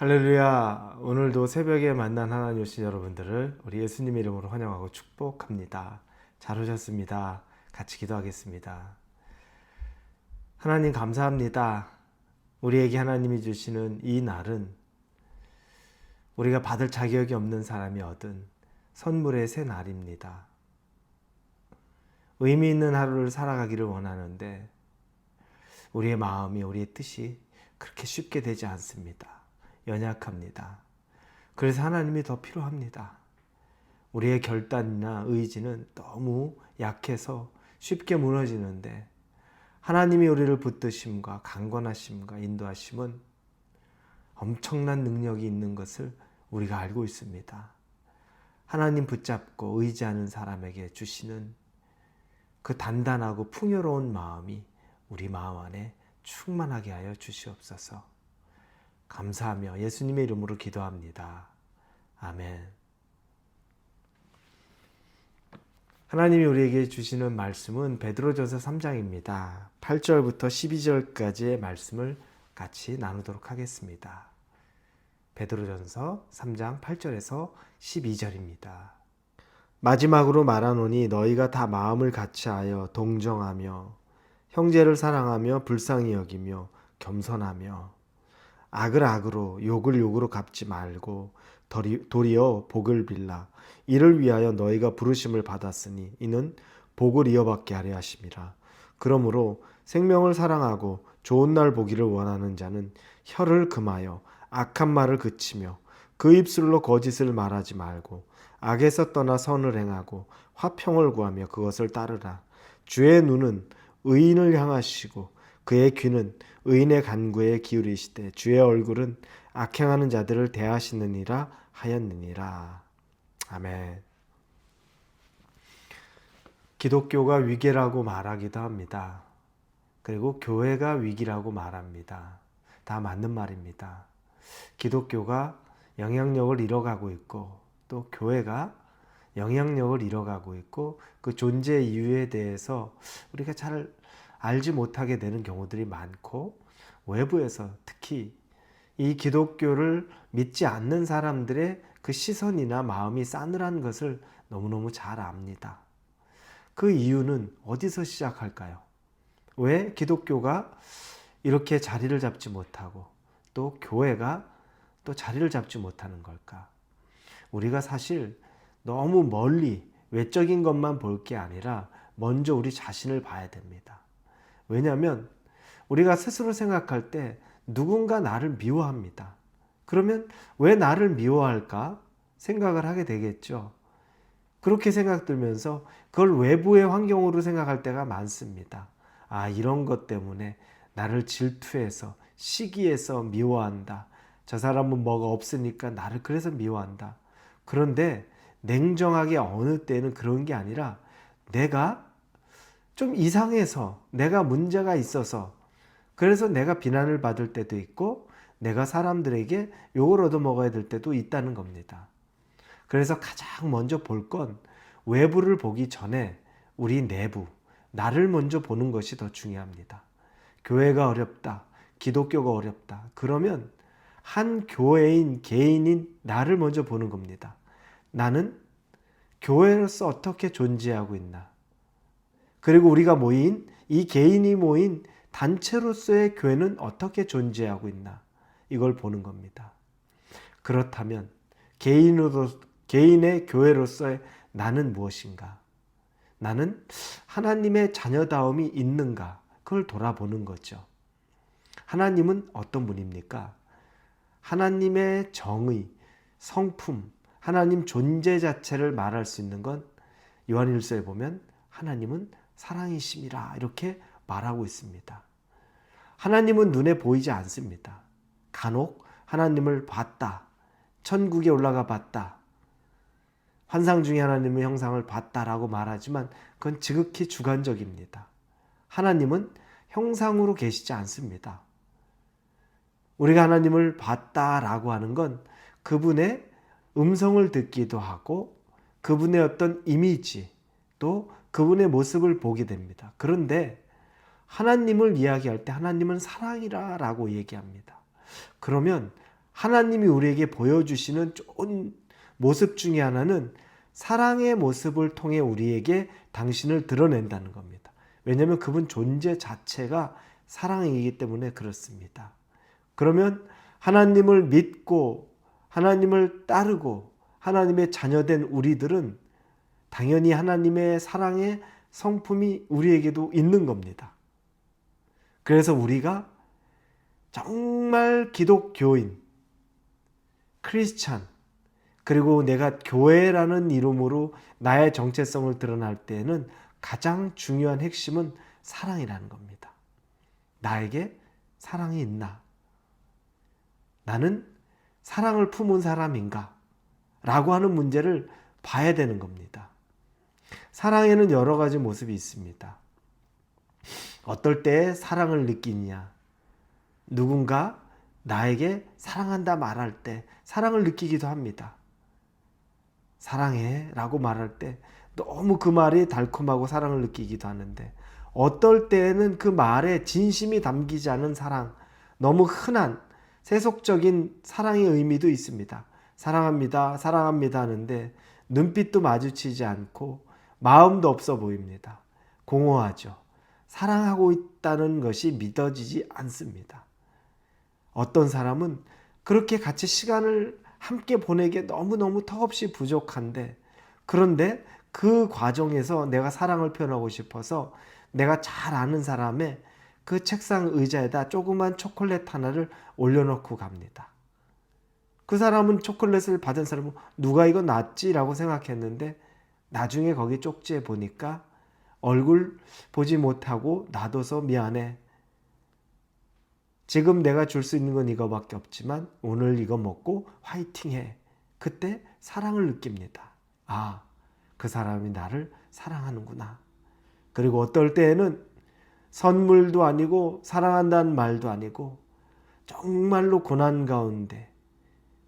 할렐루야. 오늘도 새벽에 만난 하나님 오신 여러분들을 우리 예수님의 이름으로 환영하고 축복합니다. 잘 오셨습니다. 같이 기도하겠습니다. 하나님 감사합니다. 우리에게 하나님이 주시는 이 날은 우리가 받을 자격이 없는 사람이 얻은 선물의 새 날입니다. 의미 있는 하루를 살아가기를 원하는데 우리의 마음이 우리의 뜻이 그렇게 쉽게 되지 않습니다. 연약합니다. 그래서 하나님이 더 필요합니다. 우리의 결단이나 의지는 너무 약해서 쉽게 무너지는데 하나님이 우리를 붙드심과 강권하심과 인도하심은 엄청난 능력이 있는 것을 우리가 알고 있습니다. 하나님 붙잡고 의지하는 사람에게 주시는 그 단단하고 풍요로운 마음이 우리 마음 안에 충만하게 하여 주시옵소서. 감사하며 예수님의 이름으로 기도합니다. 아멘. 하나님이 우리에게 주시는 말씀은 베드로전서 3장입니다. 8절부터 12절까지의 말씀을 같이 나누도록 하겠습니다. 베드로전서 3장 8절에서 12절입니다. 마지막으로 말하노니 너희가 다 마음을 같이하여 동정하며 형제를 사랑하며 불쌍히 여기며 겸손하며 악을 악으로 욕을 욕으로 갚지 말고 도리어 복을 빌라. 이를 위하여 너희가 부르심을 받았으니 이는 복을 이어받게 하려 하심이라. 그러므로 생명을 사랑하고 좋은 날 보기를 원하는 자는 혀를 금하여 악한 말을 그치며 그 입술로 거짓을 말하지 말고 악에서 떠나 선을 행하고 화평을 구하며 그것을 따르라. 주의 눈은 의인을 향하시고 그의 귀는 의인의 간구에 기울이시되 주의 얼굴은 악행하는 자들을 대하시느니라 하였느니라. 아멘. 기독교가 위계라고 말하기도 합니다. 그리고 교회가 위기라고 말합니다. 다 맞는 말입니다. 기독교가 영향력을 잃어가고 있고 또 교회가 영향력을 잃어가고 있고 그 존재 이유에 대해서 우리가 잘 알지 못하게 되는 경우들이 많고 외부에서 특히 이 기독교를 믿지 않는 사람들의 그 시선이나 마음이 싸늘한 것을 너무너무 잘 압니다. 그 이유는 어디서 시작할까요? 왜 기독교가 이렇게 자리를 잡지 못하고 또 교회가 또 자리를 잡지 못하는 걸까? 우리가 사실 너무 멀리 외적인 것만 볼 게 아니라 먼저 우리 자신을 봐야 됩니다. 왜냐하면 우리가 스스로 생각할 때 누군가 나를 미워합니다. 그러면 왜 나를 미워할까 생각을 하게 되겠죠. 그렇게 생각 들면서 그걸 외부의 환경으로 생각할 때가 많습니다. 아, 이런 것 때문에 나를 질투해서 시기해서 미워한다. 저 사람은 뭐가 없으니까 나를 그래서 미워한다. 그런데 냉정하게 어느 때는 그런 게 아니라 내가 좀 이상해서 내가 문제가 있어서 그래서 내가 비난을 받을 때도 있고 내가 사람들에게 욕을 얻어먹어야 될 때도 있다는 겁니다. 그래서 가장 먼저 볼 건 외부를 보기 전에 우리 내부, 나를 먼저 보는 것이 더 중요합니다. 교회가 어렵다. 기독교가 어렵다. 그러면 한 교회인, 개인인 나를 먼저 보는 겁니다. 나는 교회로서 어떻게 존재하고 있나? 그리고 우리가 모인 이 개인이 모인 단체로서의 교회는 어떻게 존재하고 있나 이걸 보는 겁니다. 그렇다면 개인으로 개인의 교회로서의 나는 무엇인가? 나는 하나님의 자녀다움이 있는가? 그걸 돌아보는 거죠. 하나님은 어떤 분입니까? 하나님의 정의, 성품, 하나님 존재 자체를 말할 수 있는 건 요한일서에 보면 하나님은 사랑이심이라 이렇게 말하고 있습니다. 하나님은 눈에 보이지 않습니다. 간혹 하나님을 봤다. 천국에 올라가 봤다. 환상 중에 하나님의 형상을 봤다라고 말하지만 그건 지극히 주관적입니다. 하나님은 형상으로 계시지 않습니다. 우리가 하나님을 봤다라고 하는 건 그분의 음성을 듣기도 하고 그분의 어떤 이미지 또 그분의 모습을 보게 됩니다. 그런데 하나님을 이야기할 때 하나님은 사랑이라 라고 얘기합니다. 그러면 하나님이 우리에게 보여주시는 좋은 모습 중에 하나는 사랑의 모습을 통해 우리에게 당신을 드러낸다는 겁니다. 왜냐하면 그분 존재 자체가 사랑이기 때문에 그렇습니다. 그러면 하나님을 믿고 하나님을 따르고 하나님의 자녀된 우리들은 당연히 하나님의 사랑의 성품이 우리에게도 있는 겁니다. 그래서 우리가 정말 기독교인, 크리스찬, 그리고 내가 교회라는 이름으로 나의 정체성을 드러날 때에는 가장 중요한 핵심은 사랑이라는 겁니다. 나에게 사랑이 있나? 나는 사랑을 품은 사람인가? 라고 하는 문제를 봐야 되는 겁니다. 사랑에는 여러 가지 모습이 있습니다. 어떨 때 사랑을 느끼냐? 누군가 나에게 사랑한다 말할 때 사랑을 느끼기도 합니다. 사랑해 라고 말할 때 너무 그 말이 달콤하고 사랑을 느끼기도 하는데 어떨 때에는 그 말에 진심이 담기지 않은 사랑, 너무 흔한 세속적인 사랑의 의미도 있습니다. 사랑합니다, 사랑합니다 하는데 눈빛도 마주치지 않고 마음도 없어 보입니다. 공허하죠. 사랑하고 있다는 것이 믿어지지 않습니다. 어떤 사람은 그렇게 같이 시간을 함께 보내기에 너무너무 턱없이 부족한데 그런데 그 과정에서 내가 사랑을 표현하고 싶어서 내가 잘 아는 사람의 그 책상 의자에다 조그만 초콜릿 하나를 올려놓고 갑니다. 그 사람은 초콜릿을 받은 사람은 누가 이거 놨지라고 생각했는데 나중에 거기 쪽지에 보니까 얼굴 보지 못하고 놔둬서 미안해. 지금 내가 줄 수 있는 건 이거밖에 없지만 오늘 이거 먹고 화이팅 해. 그때 사랑을 느낍니다. 아, 그 사람이 나를 사랑하는구나. 그리고 어떨 때에는 선물도 아니고 사랑한다는 말도 아니고 정말로 고난 가운데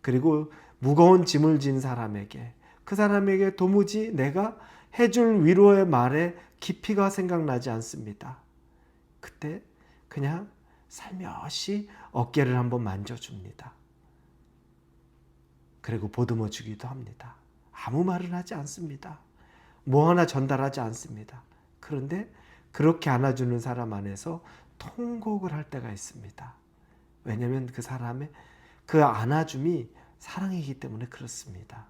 그리고 무거운 짐을 진 사람에게 그 사람에게 도무지 내가 해줄 위로의 말에 깊이가 생각나지 않습니다. 그때 그냥 살며시 어깨를 한번 만져줍니다. 그리고 보듬어 주기도 합니다. 아무 말은 하지 않습니다. 뭐 하나 전달하지 않습니다. 그런데 그렇게 안아주는 사람 안에서 통곡을 할 때가 있습니다. 왜냐하면 그 사람의 그 안아줌이 사랑이기 때문에 그렇습니다.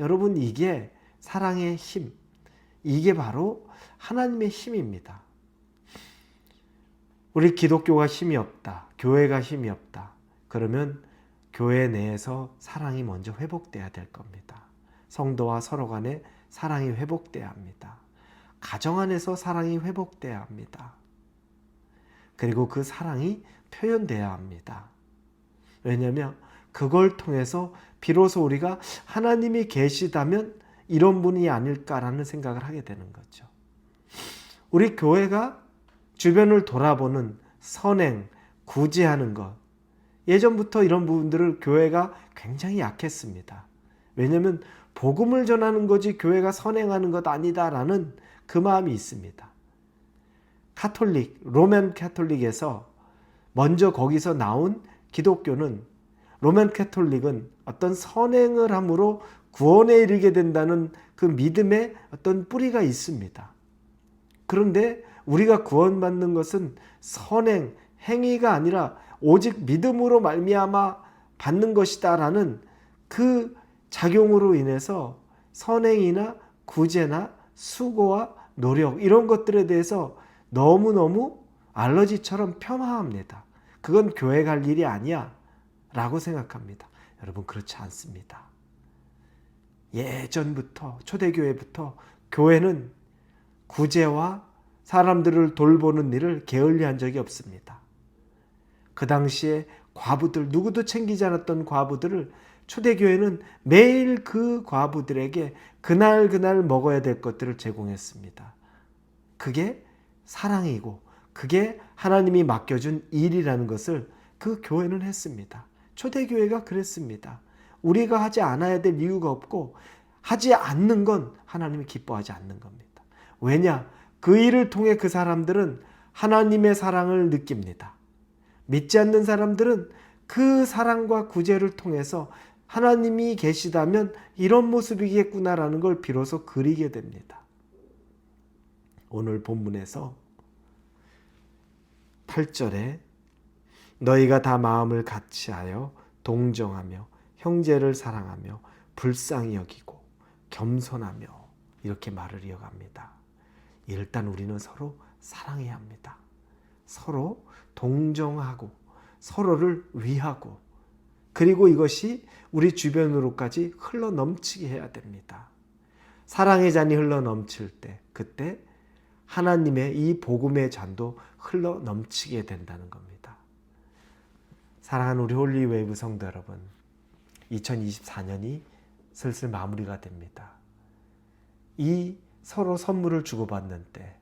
여러분, 이게 사랑의 힘, 이게 바로 하나님의 힘입니다. 우리 기독교가 힘이 없다. 교회가 힘이 없다. 그러면 교회 내에서 사랑이 먼저 회복돼야 될 겁니다. 성도와 서로 간에 사랑이 회복돼야 합니다. 가정 안에서 사랑이 회복돼야 합니다. 그리고 그 사랑이 표현돼야 합니다. 왜냐하면 그걸 통해서 비로소 우리가 하나님이 계시다면 이런 분이 아닐까라는 생각을 하게 되는 거죠. 우리 교회가 주변을 돌아보는 선행, 구제하는 것. 예전부터 이런 부분들을 교회가 굉장히 약했습니다. 왜냐하면 복음을 전하는 거지 교회가 선행하는 것 아니다라는 그 마음이 있습니다. 카톨릭, 로맨 카톨릭에서 먼저 거기서 나온 기독교는 로맨 카톨릭은 어떤 선행을 함으로 구원에 이르게 된다는 그 믿음의 어떤 뿌리가 있습니다. 그런데 우리가 구원받는 것은 선행, 행위가 아니라 오직 믿음으로 말미암아 받는 것이다라는 그 작용으로 인해서 선행이나 구제나 수고와 노력 이런 것들에 대해서 너무너무 알러지처럼 폄하합니다. 그건 교회 갈 일이 아니야 라고 생각합니다. 여러분 그렇지 않습니다. 예전부터 초대교회부터 교회는 구제와 사람들을 돌보는 일을 게을리 한 적이 없습니다. 그 당시에 과부들 누구도 챙기지 않았던 과부들을 초대교회는 매일 그 과부들에게 그날 그날 먹어야 될 것들을 제공했습니다. 그게 사랑이고 그게 하나님이 맡겨준 일이라는 것을 그 교회는 했습니다. 초대교회가 그랬습니다. 우리가 하지 않아야 될 이유가 없고 하지 않는 건 하나님이 기뻐하지 않는 겁니다. 왜냐? 그 일을 통해 그 사람들은 하나님의 사랑을 느낍니다. 믿지 않는 사람들은 그 사랑과 구제를 통해서 하나님이 계시다면 이런 모습이겠구나라는 걸 비로소 그리게 됩니다. 오늘 본문에서 8절에 너희가 다 마음을 같이하여 동정하며 형제를 사랑하며 불쌍히 여기고 겸손하며 이렇게 말을 이어갑니다. 일단 우리는 서로 사랑해야 합니다. 서로 동정하고 서로를 위하고 그리고 이것이 우리 주변으로까지 흘러 넘치게 해야 됩니다. 사랑의 잔이 흘러 넘칠 때 그때 하나님의 이 복음의 잔도 흘러 넘치게 된다는 겁니다. 사랑하는 우리 홀리 웨이브 성도 여러분, 2024년이 슬슬 마무리가 됩니다. 이 서로 선물을 주고받는 때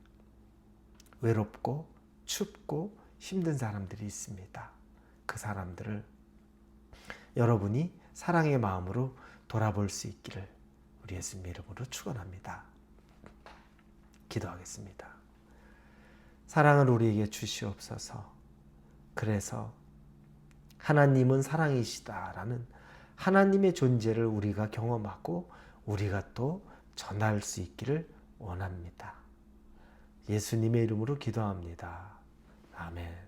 외롭고 춥고 힘든 사람들이 있습니다. 그 사람들을 여러분이 사랑의 마음으로 돌아볼 수 있기를 우리 예수님 이름으로 축원합니다. 기도하겠습니다. 사랑을 우리에게 주시옵소서. 그래서 하나님은 사랑이시다라는 하나님의 존재를 우리가 경험하고 우리가 또 전할 수 있기를 원합니다. 예수님의 이름으로 기도합니다. 아멘.